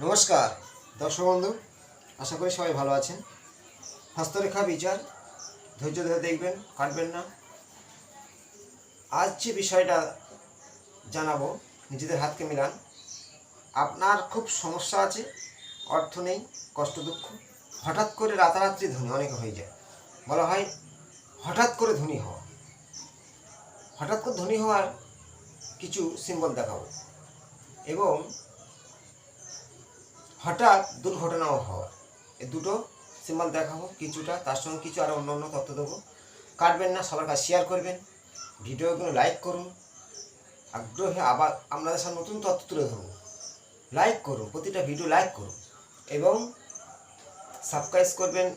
নমস্কার, দর্শক বন্ধু, আশা করি সবাই ভালো আছেন। হস্তরেখা বিচার, ধৈর্য ধরে দেখবেন, কাটবেন না। আজ যে বিষয়টা জানাব, নিজেদের হাতকে মিলান, আপনার খুব সমস্যা আছে, অর্থ নেই, কষ্ট, দুঃখ, হঠাৎ করে রাতারাত্রি ধনী অনেক হয়ে যায়। বলা হয়, হঠাৎ করে ধনী হওয়া। হঠাৎ করে ধনী হওয়ার কিছু সিম্বল দেখাবো। এবং হঠাৎ দুর্ঘটনাও হওয়া এই দুটো সিম্বল দেখাবো, কিছুটা, তার সঙ্গে কিছু আরও অন্য অন্য তথ্য দেবো। কাটবেন না, সবার কাছে শেয়ার করবেন। ভিডিওগুলো লাইক করুন। আগ্রহে আবার আপনাদের সামনে নতুন তথ্য তুলে ধরবো। লাইক করুন, প্রতিটা ভিডিও লাইক করুন এবং সাবস্ক্রাইব করবেন।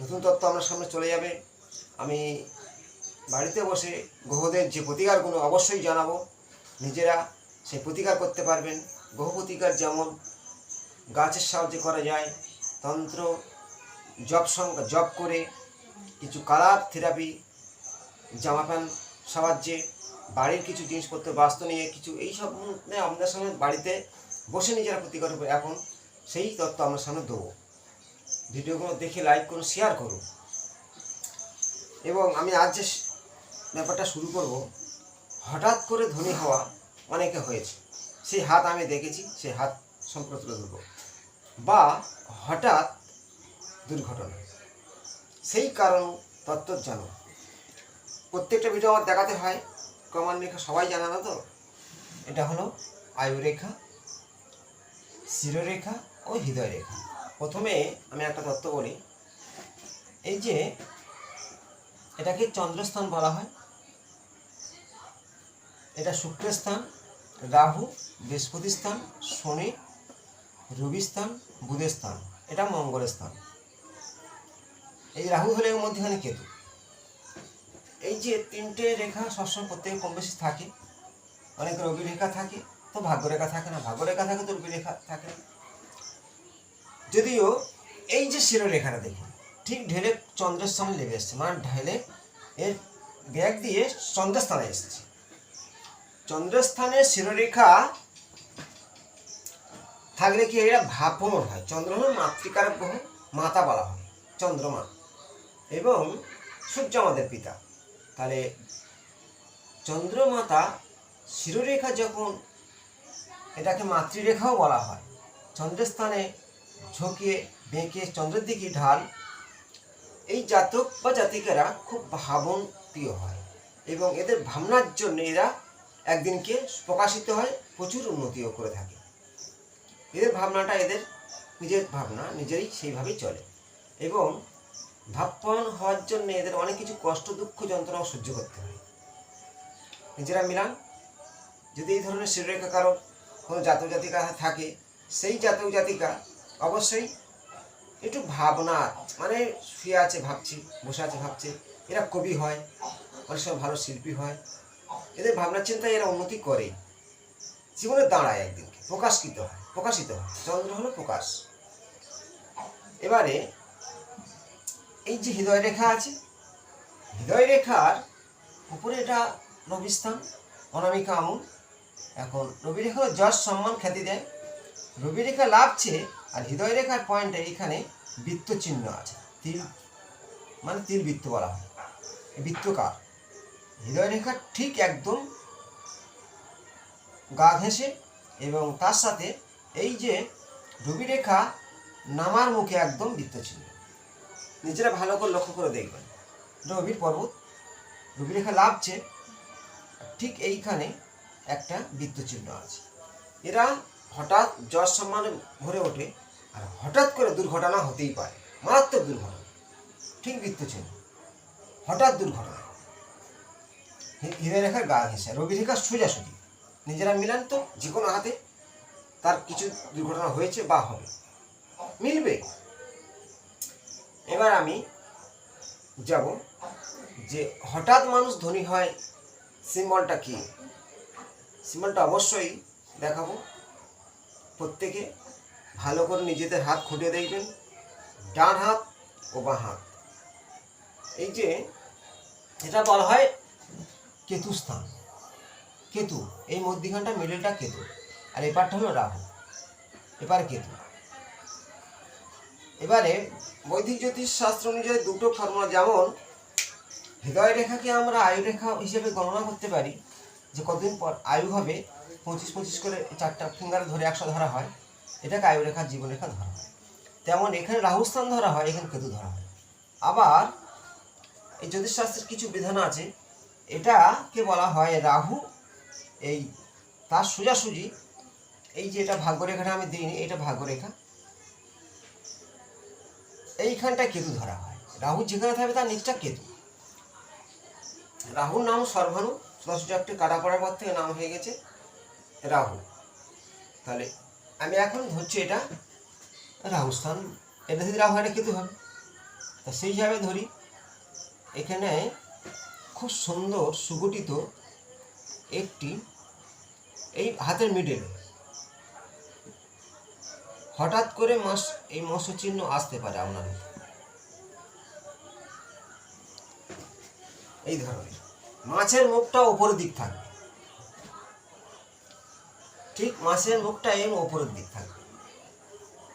নতুন তথ্য আপনার সামনে চলে যাবে। আমি বাড়িতে বসে গ্রহদের যে প্রতিকারগুলো অবশ্যই জানাব। নিজেরা সেই প্রতিকার করতে পারবেন। গ্রহ প্রতিকার যেমন গাছের সাহায্যে করা যায়। তন্ত্র জব সংখ্যা জব করে কিছু কালার থেরাপি, জামা প্যান্ট সাহায্যে বাড়ির কিছু জিনিসপত্র, বাস্তু নিয়ে কিছু এই সব নিয়ে আপনাদের সামনে বাড়িতে বসে নিজেরা প্রতিকার করবে। এখন সেই তত্ত্ব আপনার সামনে দেবো। ভিডিওগুলো দেখে লাইক করুন শেয়ার করুন। এবং আমি আজ যে ব্যাপারটা শুরু করব, হঠাৎ করে ধনী হওয়া অনেকে হয়েছে। সেই হাত আমি দেখেছি, সেই হাত সম্পর্কে তুলে ধরবো। বা হঠাৎ দুর্ঘটনা। সেই কারণ তত্ত্ব জানো। প্রত্যেকটা ভিডিও আমার দেখাতে হয়। ক্রমান্বিকা সবাই জানা না তো? এটা হলো আয়ুরেখা, শিরোরেখা ও হৃদয় রেখা প্রথমে আমি একটা তত্ত্ব বলি। এই যে এটাকে চন্দ্রস্থান বলা হয়। এটা শুক্রের স্থান, রাহু বৃহস্পতি স্থান, শনি রবি স্থান বুধের স্থান এটা মঙ্গলের স্থান এই রাহু হলে মধ্যেখানে কেতু। এই যে তিনটে রেখা সবসময় প্রত্যেকে কম বেশি থাকে, অনেক রবি রেখা থাকে, তো ভাগ্য রেখা থাকে না, ভাগ্য রেখা থাকে তো রবি রেখা থাকে না। যদিও এই যে শিরোরেখাটা দেখি ঠিক ঢেলে চন্দ্রের সামনে লেগে এসছে মানে ঢেলে এর ব্যাগ দিয়ে চন্দ্রস্থানে এসেছে। চন্দ্রস্থানের শিরোরেখা থাকলে কি এরা ভাবপ্রমণ হয়? চন্দ্র হলো মাতৃকারক গ্রহ মাতা বলা হয়। চন্দ্রমা। এবং সূর্য আমাদের পিতা। তাহলে চন্দ্রমাতা শিরোরেখা যখন এটাকে মাতৃরেখাও বলা হয়, চন্দ্রস্থানে ঝোঁকিয়ে বেঁকে চন্দ্রের দিকে ঢাল, এই জাতক বা জাতিকারা খুব ভাবন প্রিয় হয়। এবং এদের ভাবনার জন্য এরা একদিনকে প্রকাশিত হয়, প্রচুর উন্নতিও করে থাকে। এদের ভাবনাটা এদের নিজের ভাবনা, নিজেরই সেইভাবেই চলে। এবং ভাবপয়ন হওয়ার জন্য এদের অনেক কিছু কষ্ট, দুঃখ, যন্ত্রণাও সহ্য করতে হয়। নিজেরা মিলান, যদি এই ধরনের শিরোরেখা কারও কোনো জাতক জাতিকা থাকে, সেই জাতক জাতিকা অবশ্যই একটু ভাবনা মানে শুয়ে আছে, ভাবছি, বসে আছে, ভাবছে, এরা কবি হয়, অনেক সময় ভালো শিল্পী হয়। এদের ভাবনা চিন্তায় এরা উন্নতি করে। জীবনে দাঁড়ায় একদিনকে প্রকাশিত হয়। প্রকাশিত চন্দ্র হলো প্রকাশ। এবারে এই যে হৃদয় রেখা আছে, হৃদয় রেখার উপরে এটা রবিস্থান অনামিকা আমুল এখন রবি রেখা যশ, সম্মান, খ্যাতি দেয়। রবি রেখা লাভছে আর হৃদয় রেখার পয়েন্টে এখানে বৃত্ত চিহ্ন আছে। তিল মানে তিল বৃত্ত বলা হয়। বৃত্তকার। হৃদয় রেখার ঠিক একদম গা ঘেঁষে এবং তার সাথে এই যে রবি রেখা নামার মুখে একদম বৃত্ত চিহ্ন নিজেরা ভালো করে লক্ষ্য করে দেখবেন। রবির পর্বত রবি রেখা লাভছে ঠিক এইখানে একটা বৃত্ত চিহ্ন আছে। এরা হঠাৎ জ্বর সম্মানে ভরে ওঠে আর হঠাৎ করে দুর্ঘটনা হতেই পারে, মারাত্মক দুর্ঘটনা, ঠিক বৃত্ত চিহ্ন। হঠাৎ দুর্ঘটনা। হৃদয় রেখার গা ঘেঁষে রবি রেখা সোজাসুজি, নিজেরা মিলান তো, যে কোনো হাতে তার কিছু দুর্ঘটনা হয়েছে বা হবে। মিলবে। এবার আমি যাব যে হঠাৎ মানুষ ধনী হয় সিম্বলটা কি? সিম্বলটা অবশ্যই দেখাবো। প্রত্যেকে ভালো করে নিজেদের হাত খুঁটে দেখবেন। ডান হাত ও বাঁ হাত। এই যে এটা বলা হয় কেতু স্থান। কেতু, এই মধ্যিখানটা মিডলটা কেতু। আর এপারটা হলো রাহু। এবারে কেতু। এবারে বৈদিক জ্যোতিষ শাস্ত্র অনুযায়ী দুটো ফর্মুলা যেমন, হৃদয় রেখাকে আমরা আয়ু রেখা হিসেবে গণনা করতে পারি, যে কতদিন পর আয়ু হবে, পঁচিশ পঁচিশ করে চারটা ফিঙ্গার ধরে একশো ধরা হয়, এটাকে আয়ু রেখা, জীবন রেখা ধরা হয়। তেমন এখানে রাহুস্থান ধরা হয়, এখানে কেতু ধরা হয়। আবার এই জ্যোতিষশাস্ত্রের কিছু বিধান আছে, এটাকে বলা হয় রাহু, এই তার সোজাসুজি এই যে এটা ভাগ্যরেখাটা আমি দিইনি, এটা ভাগ্যরেখা। এইখানটা কেতু ধরা হয়। রাহু যেখানে থাকবে তার নিচটা কেতু। রাহুর নাম সর্বাণু একটি কাটা পড়ার পর থেকে নাম হয়ে গেছে রাহু। তাহলে আমি এখন ধরছি এটা রাহু স্থান। এটা যদি রাহু এটা কেতু হবে। তা সেই হিসাবে ধরি, এখানে খুব সুন্দর সুগঠিত একটি এই হাতের মিডলে হঠাৎ করে মাস এই মৎস্য চিহ্ন আসতে পারে আপনার এই ধরনের। মাছের মুখটা ওপরের দিক থাকবে। ঠিক মাছের মুখটা এম ওপরের দিক থাকবে।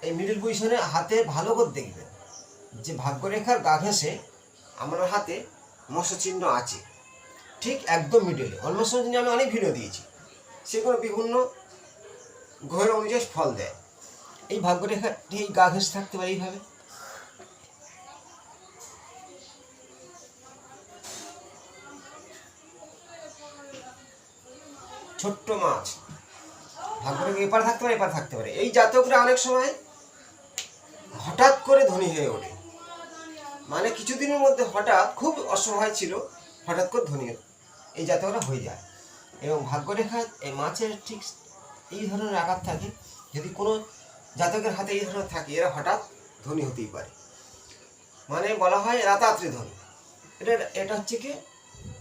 এই মিডিল পজিশনে হাতে ভালো করে দেখবেন যে ভাগ্যরেখার গা ঘেঁষে আমার হাতে মৎস্য চিহ্ন আছে। ঠিক একদম মিডলে অলমোস্ট নিয়ে আমি অনেক ভিডিও দিয়েছি। সেগুলো বিভিন্ন গ্রহের অনুযায়ী ফল দেয়। এই ভাগ্যরেখা এই গা ঘেঁষে থাকতে পারে এইভাবে। ছোট্ট মাছ। ভাগ্যরেখা এপার থাকতে পারে, এপার থাকতে পারে। এই জাতকরা অনেক সময় হঠাৎ করে ধনী হয়ে ওঠে। মানে কিছুদিনের মধ্যে হঠাৎ, খুব অসহায় ছিল, হঠাৎ করে ধনী এই জাতকরা হয়ে যায়। এবং ভাগ্যরেখা এই মাছের ঠিক এই ধরনের আঘাত থাকে, যদি কোনো জাতকের হাতে এই ধরনের থাকে, এরা হঠাৎ ধনী হতেই পারে। মানে বলা হয় রাতাত্রি ধনী। এটা এটা হচ্ছে কি,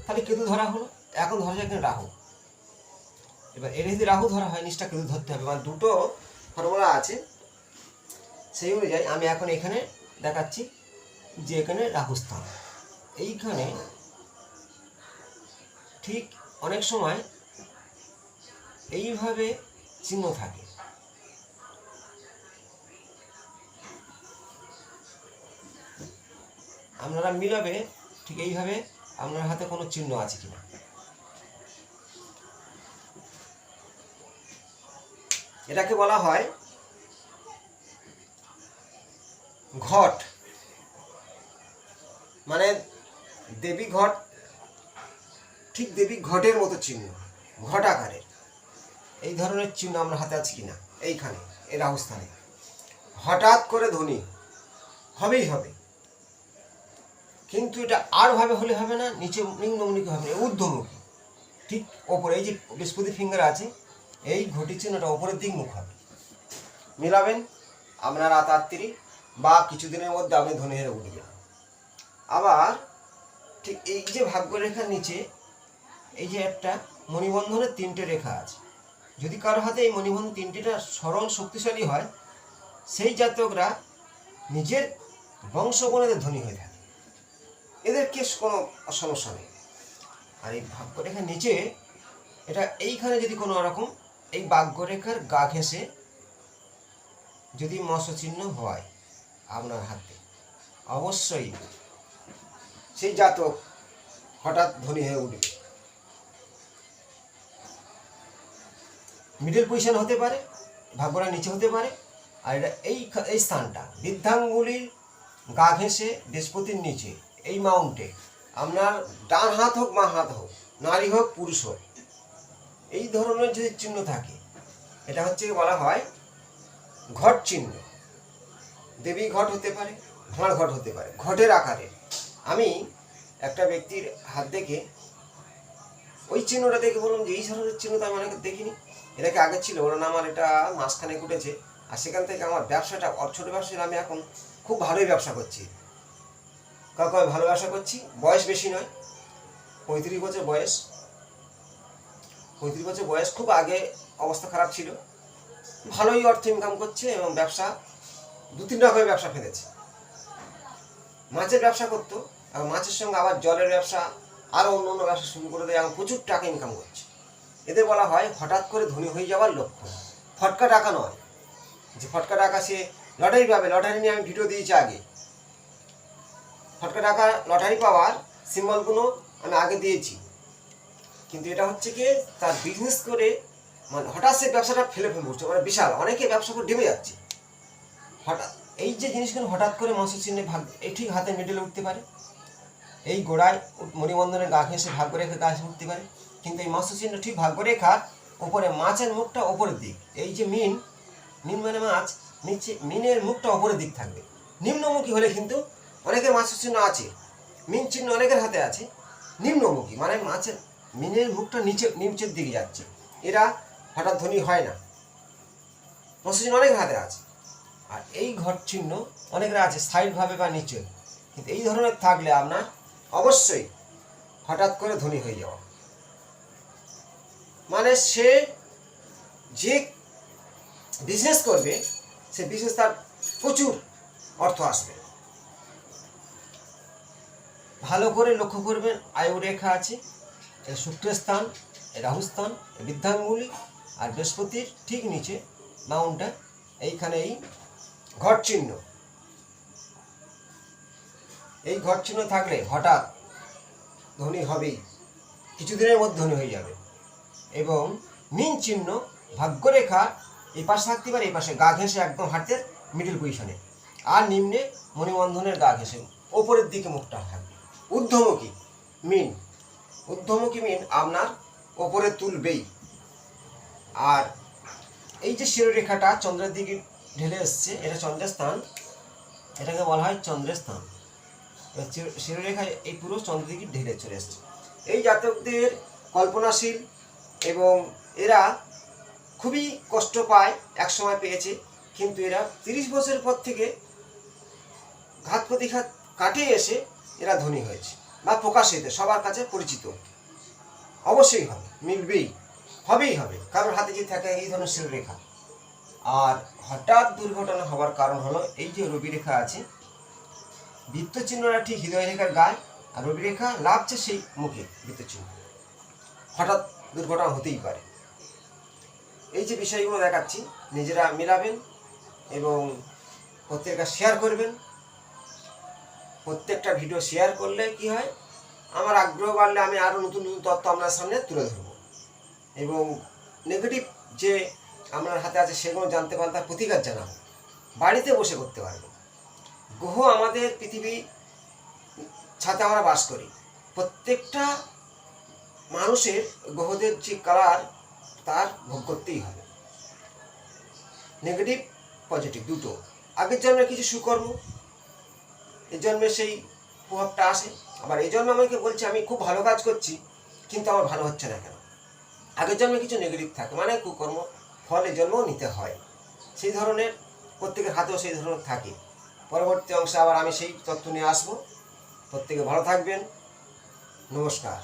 তাহলে কেতু ধরা হলো, এখন ধরা যায় এখানে রাহু। এবার এটা যদি রাহু ধরা হয় নিচটা কেতু ধরতে হবে। মানে দুটো ফর্মুলা আছে, সেই অনুযায়ী আমি এখন এখানে দেখাচ্ছি যে এখানে রাহুস্থান এইখানে ঠিক অনেক সময় এইভাবে চিহ্ন থাকে। আপনারা মিলাবে, ঠিক এইভাবে আপনার হাতে কোনো চিহ্ন আছে কিনা। এটাকে বলা হয় ঘট। মানে দেবী ঘট, ঠিক দেবী ঘটের মতো চিহ্ন, ঘট আকারের এই ধরনের চিহ্ন আমরা হাতে আছে কিনা? এইখানে, এই রাহুস্থানে। হঠাৎ করে ধনী হবেই হবে। কিন্তু এটা আর ভাবে হলে হবে না, নিচে নিম্নমুখী হবে না ঊর্ধ্বমুখী। ঠিক ওপরে, এই যে বৃহস্পতি ফিঙ্গার আছে, এই ঘটি চিহ্নটা ওপরের দিক মুখ হবে। মিলাবেন আপনার রাত আত্মীরি বা কিছুদিনের মধ্যে আপনি ধনী হয়ে উঠবেন আবার ঠিক এই যে ভাগ্য ভাগ্যরেখার নিচে, এই যে একটা মণিবন্ধনের তিনটে রেখা আছে। যদি কারও হাতে এই মণিবন্ধন তিনটেটা সরল শক্তিশালী হয়, সেই জাতকরা নিজের বংশগণেদের ধনী হয়ে থাকে। এদের কেস কোনো সমস্যা নেই। আর এই ভাগ্যরেখার নিচে, এটা এইখানে যদি কোনো রকম, এই ভাগ্যরেখার গা ঘেঁষে যদি চিহ্ন হয় আপনার হাতে, অবশ্যই সেই জাতক হঠাৎ ধনী হয়ে উঠবে। মিডল পজিশন হতে পারে ভাগ্যটা নিচে হতে পারে, আর এটা এই এই স্থানটা, বৃদ্ধাঙ্গুলির গা ঘেঁষে বৃহস্পতির নিচে এই মাউন্টে আপনার ডান হাত হোক মা হাত হোক, নারী হোক, পুরুষ হোক, এই ধরনের যদি চিহ্ন থাকে, এটা হচ্ছে বলা হয় ঘট চিহ্ন। দেবী ঘট হতে পারে ভাঁড় ঘট হতে পারে, ঘটের আকারে। আমি একটা ব্যক্তির হাত দেখে ওই চিহ্নটা দেখে বললাম যে, এই ধরনের চিহ্ন তো আমি অনেক দেখিনি। এটাকে আগে ছিল, ওরা আমার এটা মাঝখানে উঠেছে আর সেখান থেকে আমার ব্যবসাটা ছোটো ব্যবসায় আমি এখন খুব ভালোই ব্যবসা করছি। কাউকে ভালো ব্যবসা করছি। বয়স বেশি নয়, পঁয়ত্রিশ বছর বয়স। পঁয়ত্রিশ বছর বয়স খুব আগে অবস্থা খারাপ ছিল। ভালোই অর্থ ইনকাম করছে এবং ব্যবসা দু তিন রকমের ব্যবসা ফেলেছে। মাছের ব্যবসা করতো এবং মাছের সঙ্গে আবার জলের ব্যবসা আরও অন্য অন্য ব্যবসা শুরু করে দেয়, এবং প্রচুর টাকা ইনকাম করছে। এদের বলা হয়, হঠাৎ করে ধনী হয়ে যাওয়ার লক্ষণ। ফটকা টাকা নয়। যে ফটকা টাকা সে লটারি পাবে, লটারি নিয়ে আমি ভিডিও দিয়েছি আগে। ফটকা টাকা লটারি পাওয়ার সিম্বলগুলো আমি আগে দিয়েছি। কিন্তু এটা হচ্ছে কি, তার বিজনেস করে মানে হঠাৎ সে ব্যবসাটা ফেলে ফেলে উঠছে। মানে বিশাল, অনেকে ব্যবসা করে ডেবে যাচ্ছে। হঠাৎ, এই যে জিনিসগুলো হঠাৎ করে মাংস চিহ্নে ভাগ এই ঠিক হাতে মিডলে উঠতে পারে। এই গোড়ায় মণিবন্ধনের গা ঘেঁষে করে রেখে গাছ উঠতে পারে। কিন্তু এই মাংস চিহ্ন ঠিক ভাগ করে রেখার ওপরে মাছের মুখটা ওপরের দিক। এই যে মিন মিন মানে মাছ, নিচে, মিনের মুখটা ওপরের দিক থাকবে। নিম্নমুখী হলে কিন্তু অনেকের মাছের চিহ্ন আছে, মিন চিহ্ন অনেকের হাতে আছে। নিম্নমুখী মানে মাছের মিনের মুখটা নিচে, নিচের দিকে যাচ্ছে। এরা হঠাৎ ধনী হয় না। চিহ্ন অনেকের হাতে আছে। আর এই ঘর চিহ্ন অনেকের আছে সাইডভাবে বা নিচে। কিন্তু এই ধরনের থাকলে আপনার অবশ্যই হঠাৎ করে ধনী হয়ে যাওয়া। মানে সে যে বিজনেস করবে, সে বিজনেস তার প্রচুর অর্থ আসবে। ভালো করে লক্ষ্য করবেন আয়ু রেখা আছে এ শুক্রের স্থান রাহুস্থান বৃদ্ধাঙ্গুলি আর বৃহস্পতির ঠিক নিচে মাউন্টটা এইখানে এই ঘর চিহ্ন। এই ঘর চিহ্ন থাকলে হঠাৎ ধনী হবেই, কিছুদিনের মধ্যে ধনী হয়ে যাবে। এবং মিন চিহ্ন ভাগ্যরেখা এই পাশে থাকতে পারে, এই পাশে গা ঘেঁষে একদম হাঁটতে মিডিল পজিশনে আর নিম্নে মণিবন্ধনের গা ঘেঁষে, ওপরের দিকে মুখটা থাকবে ঊর্ধ্বমুখী, মিন। ঊর্ধ্বমুখী, মিন আপনার ওপরে তুলবেই। আর এই যে শিরোরেখাটা চন্দ্রের দিকে ঢেলে এসছে, এটা চন্দ্রের স্থান। এটাকে বলা হয় চন্দ্রের স্থান। শিরোরেখা এই পুরো চন্দ্রের দিকে ঢেলে চলে এসছে। এই জাতকদের কল্পনাশীল এবং এরা খুবই কষ্ট পায় এক সময় পেয়েছে। কিন্তু এরা তিরিশ বছর পর থেকে ঘাত প্রতিঘাত কাটিয়ে এসে এরা ধনী হয়েছে বা প্রকাশিত, সবার কাছে পরিচিত। অবশ্যই হবে, মিলবেই, হবেই হবে, কারোর হাতে যদি থাকে এই ধরনের শিরোরেখা আর হঠাৎ দুর্ঘটনা হওয়ার কারণ হলো, এই যে রবি রেখা আছে বৃত্ত চিহ্নটা ঠিক হৃদয় রেখার গায়ে, আর রবি রেখা লাভছে সেই মুখে বৃত্ত চিহ্ন হঠাৎ দুর্ঘটনা হতেই পারে। এই যে বিষয়গুলো দেখাচ্ছি, নিজেরা মিলাবেন এবং প্রত্যেকটা শেয়ার করবেন। প্রত্যেকটা ভিডিও শেয়ার করলে কি হয়? আমার আগ্রহ বাড়লে আমি আরও নতুন নতুন তথ্য আপনার সামনে তুলে ধরব। এবং নেগেটিভ যে আপনার হাতে আছে সেগুলো জানতে পারেন তার প্রতিকার জানাব। বাড়িতে বসে করতে পারব। গ্রহ আমাদের পৃথিবী ছাতে আমরা বাস করি। প্রত্যেকটা মানুষের গ্রহদের যে কালার তার ভোগ করতেই হবে। নেগেটিভ পজিটিভ দুটো। আগের জন্মে কিছু সুকর্ম এই জন্মে সেই প্রভাবটা আসে। আবার এই জন্য আমাকে বলছে, আমি খুব ভালো কাজ করছি, কিন্তু আমার ভালো হচ্ছে না কেন? আগের জন্মে কিছু নেগেটিভ থাকে মানে কুকর্ম, ফল এই জন্মও নিতে হয়। সেই ধরনের, প্রত্যেকের হাতেও সেই ধরনের থাকে। পরবর্তী অংশে আবার আমি সেই তথ্য নিয়ে আসব। প্রত্যেকে ভালো থাকবেন। নমস্কার।